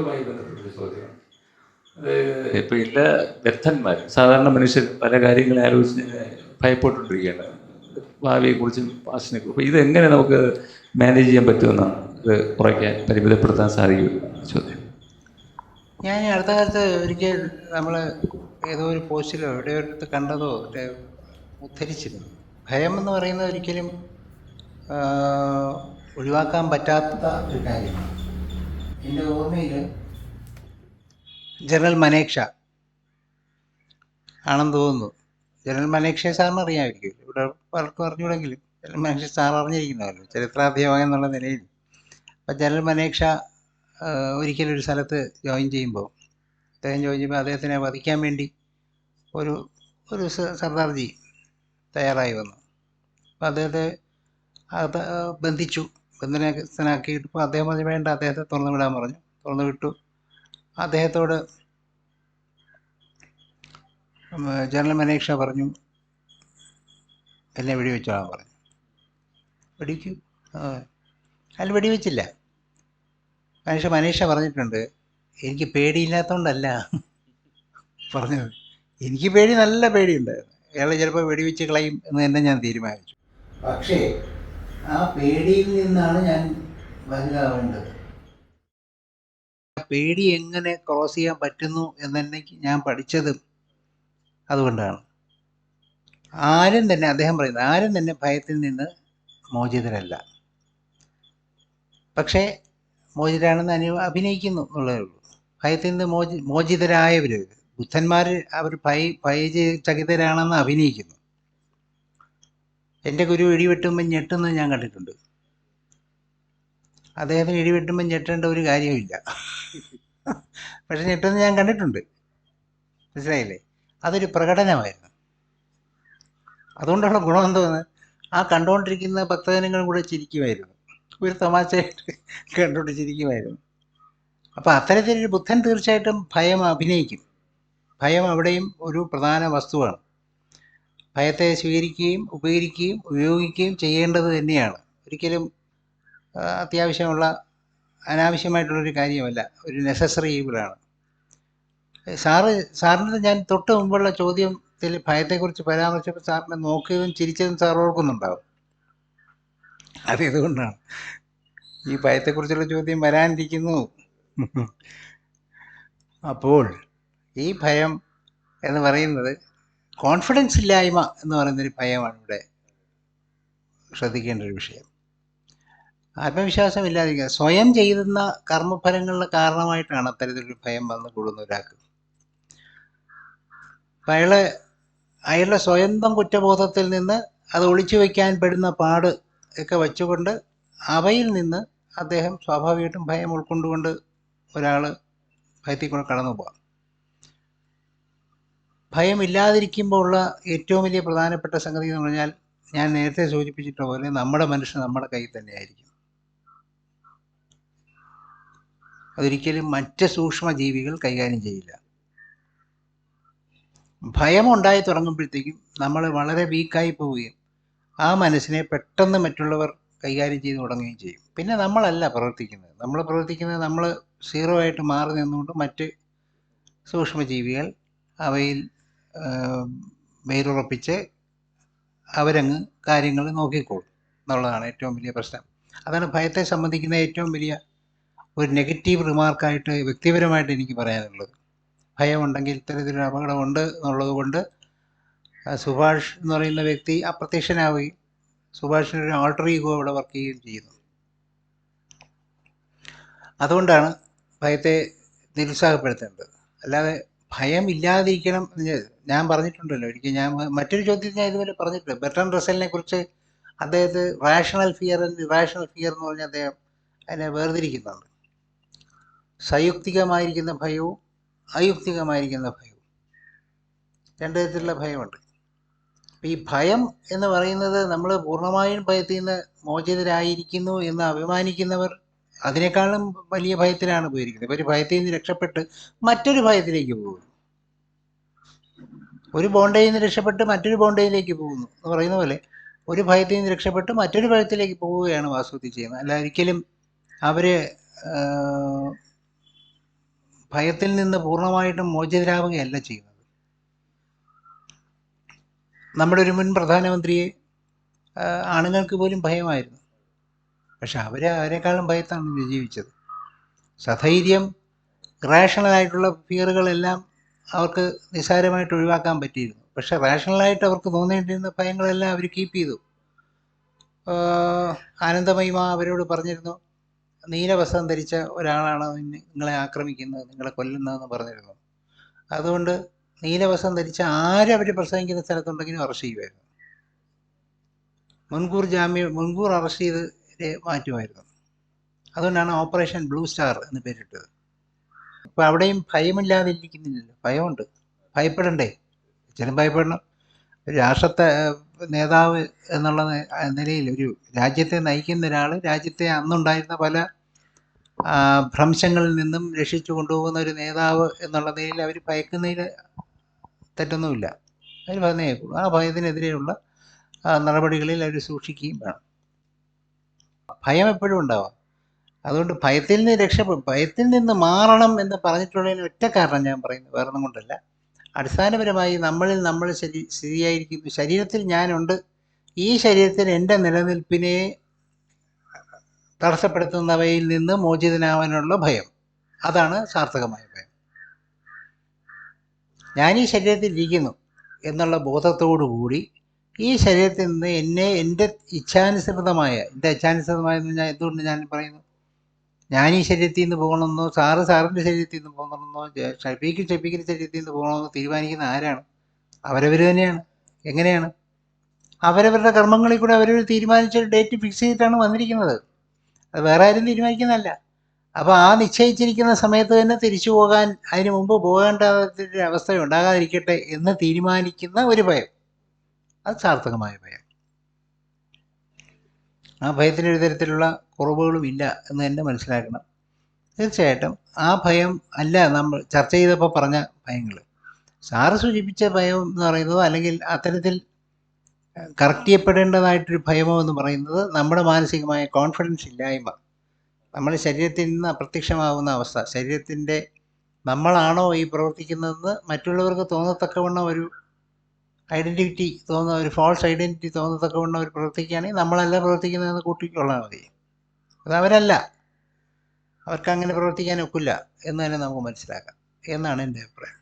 ഭയവുമായി ബന്ധപ്പെട്ടൊരു ചോദ്യമാണ്. ഇപ്പൊ എല്ലാ വ്യക്തന്മാർ സാധാരണ മനുഷ്യർ പല കാര്യങ്ങളെ ആലോചിച്ച് ഭയപ്പെട്ടുകൊണ്ടിരിക്കുകയാണ്. ഭാവിയെ കുറിച്ചും പാസ്റ്റിനെ കുറിച്ചും. ഇത് എങ്ങനെ നമുക്ക് മാനേജ് ചെയ്യാൻ പറ്റുമെന്നാണ് ഇത് കുറയ്ക്കാൻ പരിമിതപ്പെടുത്താൻ സാധിക്കും ചോദ്യം. ഞാൻ അടുത്ത കാലത്ത് ഒരിക്കൽ നമ്മൾ ഏതോ ഒരു പോസ്റ്റിലോ എവിടെയോ ഒരിടത്ത് കണ്ടതോ ഉദ്ധരിച്ചിരുന്നു. ഭയം എന്ന് പറയുന്നത് ഒരിക്കലും ഒഴിവാക്കാൻ പറ്റാത്ത ഒരു കാര്യമാണ്. എന്റെ ഓർമ്മയിൽ ജനറൽ മനേക്ഷ ആണെന്ന് തോന്നുന്നു. ജനറൽ മനേക്ഷ സാറിന് അറിയാമായിരിക്കും. ഇവിടെ പലർക്കും അറിഞ്ഞൂടെങ്കിലും ജനറൽ മനേക്ഷ സാർ അറിഞ്ഞിരിക്കുന്നതല്ലോ ചരിത്രാധ്യാപകൻ എന്നുള്ള നിലയിൽ. അപ്പം ജനറൽ മനേക്ഷ ഒരിക്കലും ഒരു സ്ഥലത്ത് ജോയിൻ ചെയ്യുമ്പോൾ അദ്ദേഹം ജോയിൻ ചെയ്യുമ്പോൾ അദ്ദേഹത്തിനെ വധിക്കാൻ വേണ്ടി ഒരു ഒരു സർദാർജി തയ്യാറായി വന്നു. അപ്പം അദ്ദേഹത്തെ ബന്ധിച്ചു. ബന്ധനസ്ഥനാക്കിയിട്ട് ഇപ്പോൾ അദ്ദേഹം പറഞ്ഞു വേണ്ട അദ്ദേഹത്തെ തുറന്നു വിടാൻ പറഞ്ഞു. തുറന്നു വിട്ടു. അദ്ദേഹത്തോട് ജനറൽ മനേക്ഷ പറഞ്ഞു. എന്നെ വെടിവെച്ചോളാൻ പറഞ്ഞു. വെടിക്കും അയാൾ വെടിവെച്ചില്ല. മനുഷ്യ മനീഷ പറഞ്ഞിട്ടുണ്ട് എനിക്ക് പേടിയില്ലാത്തതുകൊണ്ടല്ല പറഞ്ഞത് എനിക്ക് പേടി നല്ല പേടിയുണ്ടായിരുന്നു അയാളെ ചിലപ്പോൾ വെടിവെച്ച് കളയും എന്ന് തന്നെ ഞാൻ തീരുമാനിച്ചു. പക്ഷേ ആ പേടിയിൽ നിന്നാണ് ഞാൻ വലുതാവേണ്ടത്. പേടി എങ്ങനെ ക്രോസ് ചെയ്യാൻ പറ്റുന്നു എന്നെനിക്ക് ഞാൻ പഠിച്ചത് അതുകൊണ്ടാണ്. ആരും തന്നെ അദ്ദേഹം പറയുന്നത് ആരും തന്നെ ഭയത്തിൽ നിന്ന് മോചിതരല്ല. പക്ഷേ മോചിതരാണെന്ന് അനു അഭിനയിക്കുന്നു എന്നുള്ളതേ ഉള്ളൂ. ഭയത്തിൽ നിന്ന് മോചി മോചിതരായവർ ബുദ്ധന്മാർ അവർ ഭയ ഭയചകിതരാണെന്ന് അഭിനയിക്കുന്നു. എന്റെ ഗുരു ഇടിവെട്ടുമ്പോൾ ഞെട്ടുന്നത് ഞാൻ കണ്ടിട്ടുണ്ട്. അദ്ദേഹത്തിന് ഇടിവെട്ടുമ്പോൾ ഞെട്ടേണ്ട ഒരു കാര്യമില്ല പക്ഷെ ഞെട്ടുന്നത് ഞാൻ കണ്ടിട്ടുണ്ട്. മനസ്സിലായില്ലേ? അതൊരു പ്രകടനമായിരുന്നു. അതുകൊണ്ടുള്ള ഗുണം എന്തോന്ന്? ആ കണ്ടുകൊണ്ടിരിക്കുന്ന ഭക്തജനങ്ങളും കൂടെ ചിരിക്കുമായിരുന്നു. ഒരു തമാശയായിട്ട് കണ്ടുകൊണ്ട് ചിരിക്കുമായിരുന്നു. അപ്പോൾ അത്തരത്തിലൊരു ബുദ്ധൻ തീർച്ചയായിട്ടും ഭയം അഭിനയിക്കും. ഭയം അവിടെയും ഒരു പ്രധാന വസ്തുവാണ്. ഭയത്തെ സ്വീകരിക്കുകയും ഉപകരിക്കുകയും ഉപയോഗിക്കുകയും ചെയ്യേണ്ടത് തന്നെയാണ്. ഒരിക്കലും അത്യാവശ്യമുള്ള അനാവശ്യമായിട്ടുള്ളൊരു കാര്യമല്ല. ഒരു നെസസറി ഈവിളാണ് സാറ് സാറിന് ഞാൻ തൊട്ട് മുമ്പുള്ള ചോദ്യത്തിൽ ഭയത്തെക്കുറിച്ച് പരാമർശിച്ചപ്പോൾ സാറിനെ നോക്കിയതും ചിരിച്ചതും സാർ ഓർക്കുന്നുണ്ടാവും. അത് ഇതുകൊണ്ടാണ് ഈ ഭയത്തെക്കുറിച്ചുള്ള ചോദ്യം വരാനിരിക്കുന്നു. അപ്പോൾ ഈ ഭയം എന്ന് പറയുന്നത് കോൺഫിഡൻസ് ഇല്ലായ്മ എന്ന് പറയുന്നൊരു ഭയമാണ് ഇവിടെ ശ്രദ്ധിക്കേണ്ട ഒരു വിഷയം. ആത്മവിശ്വാസം ഇല്ലാതിരിക്കുക സ്വയം ചെയ്യുന്ന കർമ്മഫലങ്ങളുടെ കാരണമായിട്ടാണ് അത്തരത്തിലൊരു ഭയം വന്ന് കൂടുന്ന ഒരാൾക്ക്. അപ്പം അയാൾ അയാളുടെ സ്വന്തം കുറ്റബോധത്തിൽ നിന്ന് അത് ഒളിച്ചു വയ്ക്കാൻ പെടുന്ന പാട് ഒക്കെ വച്ചുകൊണ്ട് അവയിൽ നിന്ന് അദ്ദേഹം സ്വാഭാവികമായിട്ടും ഭയം ഉൾക്കൊണ്ടുകൊണ്ട് ഒരാൾ ഭയത്തിൽ കൂടെ കടന്നു പോകാം ഭയമില്ലാതിരിക്കുമ്പോൾ ഉള്ള ഏറ്റവും വലിയ പ്രധാനപ്പെട്ട സംഗതി എന്ന് പറഞ്ഞാൽ ഞാൻ നേരത്തെ സൂചിപ്പിച്ചിട്ട പോലെ നമ്മുടെ മനുഷ്യൻ നമ്മുടെ കയ്യിൽ തന്നെയായിരിക്കും അതൊരിക്കലും മറ്റ് സൂക്ഷ്മ ജീവികൾ കൈകാര്യം ചെയ്യില്ല. ഭയം ഉണ്ടായി തുടങ്ങുമ്പോഴത്തേക്കും നമ്മൾ വളരെ വീക്കായി പോവുകയും ആ മനസ്സിനെ പെട്ടെന്ന് മറ്റുള്ളവർ കൈകാര്യം ചെയ്ത് തുടങ്ങുകയും ചെയ്യും. പിന്നെ നമ്മളല്ല പ്രവർത്തിക്കുന്നത്. നമ്മൾ പ്രവർത്തിക്കുന്നത് നമ്മൾ സീറോ ആയിട്ട് മാറി നിന്നുകൊണ്ട് മറ്റ് സൂക്ഷ്മജീവികൾ അവയിൽ വേരുറപ്പിച്ച് അവരങ്ങ് കാര്യങ്ങൾ നോക്കിക്കോളും. എന്നുള്ളതാണ് ഏറ്റവും വലിയ പ്രശ്നം. അതാണ് ഭയത്തെ സംബന്ധിക്കുന്ന ഏറ്റവും വലിയ ഒരു നെഗറ്റീവ് റിമാർക്കായിട്ട് വ്യക്തിപരമായിട്ട് എനിക്ക് പറയാനുള്ളത്. ഭയമുണ്ടെങ്കിൽ ഇത്തരത്തിലൊരു അപകടമുണ്ട് എന്നുള്ളത് കൊണ്ട് സുഭാഷ് എന്ന് പറയുന്ന വ്യക്തി അപ്രത്യക്ഷനാവുകയും സുഭാഷിനൊരു ആൾട്ടർ ഈഗോ അവിടെ വർക്ക് ചെയ്യുകയും ചെയ്യുന്നു. അതുകൊണ്ടാണ് ഭയത്തെ നിരുത്സാഹപ്പെടുത്തേണ്ടത്. അല്ലാതെ ഭയം ഇല്ലാതിരിക്കണം എന്ന് ഞാൻ- പറഞ്ഞിട്ടുണ്ടല്ലോ. ഒരിക്കൽ ഞാൻ മറ്റൊരു ചോദ്യത്തിൽ ഞാൻ ഇതുവരെ പറഞ്ഞിട്ടില്ല. ബെർട്ടൺ റസലിനെ കുറിച്ച് അദ്ദേഹത്തെ rational fear and irrational fear എന്ന് പറഞ്ഞ് അദ്ദേഹം അതിനെ വേർതിരിക്കുന്നുണ്ട്. സയുക്തികമായിരിക്കുന്ന ഭയവും അയുക്തികമായിരിക്കുന്ന ഭയവും. രണ്ട് തരത്തിലുള്ള ഭയമുണ്ട്. ഈ ഭയം എന്ന് പറയുന്നത് നമ്മൾ പൂർണമായും ഭയത്തിൽ നിന്ന് മോചിതരായിരിക്കുന്നു എന്ന് അഭിമാനിക്കുന്നവർ അതിനേക്കാളും വലിയ ഭയത്തിലാണ് പോയിരിക്കുന്നത്. ഒരു ഭയത്തിൽ നിന്ന് രക്ഷപ്പെട്ട് മറ്റൊരു ഭയത്തിലേക്ക് പോകുന്നു. ഒരു ബോണ്ടയിൽ നിന്ന് രക്ഷപ്പെട്ട് മറ്റൊരു ബോണ്ടയിലേക്ക് പോകുന്നു എന്ന് പറയുന്ന പോലെ ഒരു ഭയത്തിൽ നിന്ന് രക്ഷപ്പെട്ട് മറ്റൊരു ഭയത്തിലേക്ക് പോവുകയാണ് വാസ്തവത്തിൽ ചെയ്യുന്നത്. അല്ല ഒരിക്കലും അവർ ഭയത്തിൽ നിന്ന് പൂർണമായിട്ടും മോചിതരാവുകയല്ല ചെയ്യുന്നത്. നമ്മുടെ ഒരു മുൻ പ്രധാനമന്ത്രിയെ ആണുങ്ങൾക്ക് പോലും ഭയമായിരുന്നു. പക്ഷെ അവർ അവരെക്കാളും ഭയത്താണ് ജീവിച്ചത്. സധൈര്യം റാഷണലായിട്ടുള്ള ഫിയറുകളെല്ലാം അവർക്ക് നിസ്സാരമായിട്ട് ഒഴിവാക്കാൻ പറ്റിയിരുന്നു. പക്ഷെ റാഷണലായിട്ട് അവർക്ക് തോന്നേണ്ടിയിരുന്ന ഭയങ്ങളെല്ലാം അവർ കീപ്പ് ചെയ്തു. ആനന്ദമയിമ അവരോട് പറഞ്ഞിരുന്നു നീലവസ്ത്രം ധരിച്ച ഒരാളാണ് നിങ്ങളെ ആക്രമിക്കുന്നത് നിങ്ങളെ കൊല്ലുന്നതെന്ന് പറഞ്ഞിരുന്നു. അതുകൊണ്ട് നീലവസ്ത്രം ധരിച്ച ആരവർ പ്രസംഗിക്കുന്ന സ്ഥലത്തുണ്ടെങ്കിലും അറസ്റ്റ് ചെയ്യുമായിരുന്നു. മുൻകൂർ ജാമ്യം മുൻകൂർ അറസ്റ്റ് ചെയ്ത് രെ- മാറ്റുമായിരുന്നു. അതുകൊണ്ടാണ് ഓപ്പറേഷൻ ബ്ലൂ സ്റ്റാർ എന്ന് പേരിട്ടത്. അപ്പോൾ അവിടെയും ഭയമില്ലാതെ ഇരിക്കുന്നില്ലല്ലോ ഭയമുണ്ട്. ഭയപ്പെടണ്ടേ? ചിലം ഭയപ്പെടണം. രാഷ്ട്രത്തെ നേതാവ് എന്നുള്ള നിലയിൽ ഒരു രാജ്യത്തെ നയിക്കുന്ന ഒരാൾ രാജ്യത്തെ അന്നുണ്ടായിരുന്ന പല ഭ്രംശങ്ങളിൽ നിന്നും രക്ഷിച്ചു കൊണ്ടുപോകുന്ന ഒരു നേതാവ് എന്നുള്ള നിലയിൽ അവർ ഭയക്കുന്നതിൽ തെറ്റൊന്നുമില്ല. അവർ ഭയന്നേക്കുള്ളൂ ആ ഭയത്തിനെതിരെയുള്ള നടപടികളിൽ അവർ സൂക്ഷിക്കുകയും വേണം. ഭയം എപ്പോഴും ഉണ്ടാവാം. അതുകൊണ്ട് ഭയത്തിൽ നിന്ന് രക്ഷ ഭയത്തിൽ നിന്ന് മാറണം എന്ന് പറഞ്ഞിട്ടുള്ളതിന് ഒറ്റ കാരണം ഞാൻ പറയുന്നത് വേറെ ഒന്നും കൊണ്ടല്ല. അടിസ്ഥാനപരമായി നമ്മളിൽ നമ്മൾ ശരി ശരിയായിരിക്കും ശരീരത്തിൽ ഞാനുണ്ട്. ഈ ശരീരത്തിൽ എന്റെ നിലനിൽപ്പിനെ തടസ്സപ്പെടുത്തുന്നവയിൽ നിന്ന് മോചിതനാവാനുള്ള ഭയം. അതാണ് സാർത്ഥകമായ ഭയം. ഞാൻ ഈ ശരീരത്തിൽ ഇരിക്കുന്നു എന്നുള്ള ബോധത്തോടു കൂടി ഈ ശരീരത്തിൽ നിന്ന് എന്നെ എന്റെ ഇച്ഛാനുസൃതമായ എന്റെ ഇച്ഛാനുസൃതമായ ഞാൻ എന്തുകൊണ്ട് ഞാൻ പറയുന്നു? ഞാൻ ഈ ശരീരത്തിൽ നിന്ന് പോകണമെന്നോ സാറ് സാറിന്റെ ശരീരത്തിൽ നിന്ന് പോകണമെന്നോ ഷഫീഖ് ഷഫീഖിന്റെ ശരീരത്തിൽ നിന്ന് പോകണമെന്നോ തീരുമാനിക്കുന്ന ആരാണ്? അവരവർ തന്നെയാണ്. എങ്ങനെയാണ്? അവരവരുടെ കർമ്മങ്ങളിൽ കൂടെ അവരവർ തീരുമാനിച്ച ഡേറ്റ് ഫിക്സ് ചെയ്തിട്ടാണ് വന്നിരിക്കുന്നത്. അത് വേറെ ആരും തീരുമാനിക്കുന്നതല്ല. അപ്പോൾ ആ നിശ്ചയിച്ചിരിക്കുന്ന സമയത്ത് തന്നെ തിരിച്ചു പോകാൻ അതിന് മുമ്പ് പോകേണ്ട അവസ്ഥ ഉണ്ടാകാതിരിക്കട്ടെ എന്ന് തീരുമാനിക്കുന്ന ഒരു ഭയം. അത് സാർത്ഥകമായ ഭയം. ആ ഭയത്തിന് ഒരു തരത്തിലുള്ള കുറവുകളും ഇല്ല എന്ന് തന്നെ മനസ്സിലാക്കണം. തീർച്ചയായിട്ടും ആ ഭയം അല്ല നമ്മൾ ചർച്ച ചെയ്തപ്പോൾ പറഞ്ഞ ഭയങ്ങൾ. സാറ് സൂചിപ്പിച്ച ഭയം എന്ന് പറയുന്നത് അല്ലെങ്കിൽ അത്തരത്തിൽ കറക്റ്റ് ചെയ്യപ്പെടേണ്ടതായിട്ടൊരു ഭയമോ എന്ന് പറയുന്നത് നമ്മുടെ മാനസികമായ കോൺഫിഡൻസ് ഇല്ലായ്മ. നമ്മൾ ശരീരത്തിൽ നിന്ന് അപ്രത്യക്ഷമാവുന്ന അവസ്ഥ. ശരീരത്തിന്റെ നമ്മളാണോ ഈ പ്രവർത്തിക്കുന്നതെന്ന് മറ്റുള്ളവർക്ക് തോന്നത്തക്കവണ്ണം ഒരു ഐഡന്റിറ്റി തോന്നുന്ന ഒരു ഫോൾസ് ഐഡന്റിറ്റി തോന്നത്തക്കവണ്ണം അവർ പ്രവർത്തിക്കുകയാണെങ്കിൽ നമ്മളല്ല പ്രവർത്തിക്കുന്നതെന്ന് കൂട്ടിക്കൊള്ളാൽ മതി. അത് അവരല്ല. അവർക്ക് അങ്ങനെ പ്രവർത്തിക്കാൻ ഒക്കില്ല എന്ന് തന്നെ നമുക്ക് മനസ്സിലാക്കാം. എന്നാണ് എന്റെ അഭിപ്രായം.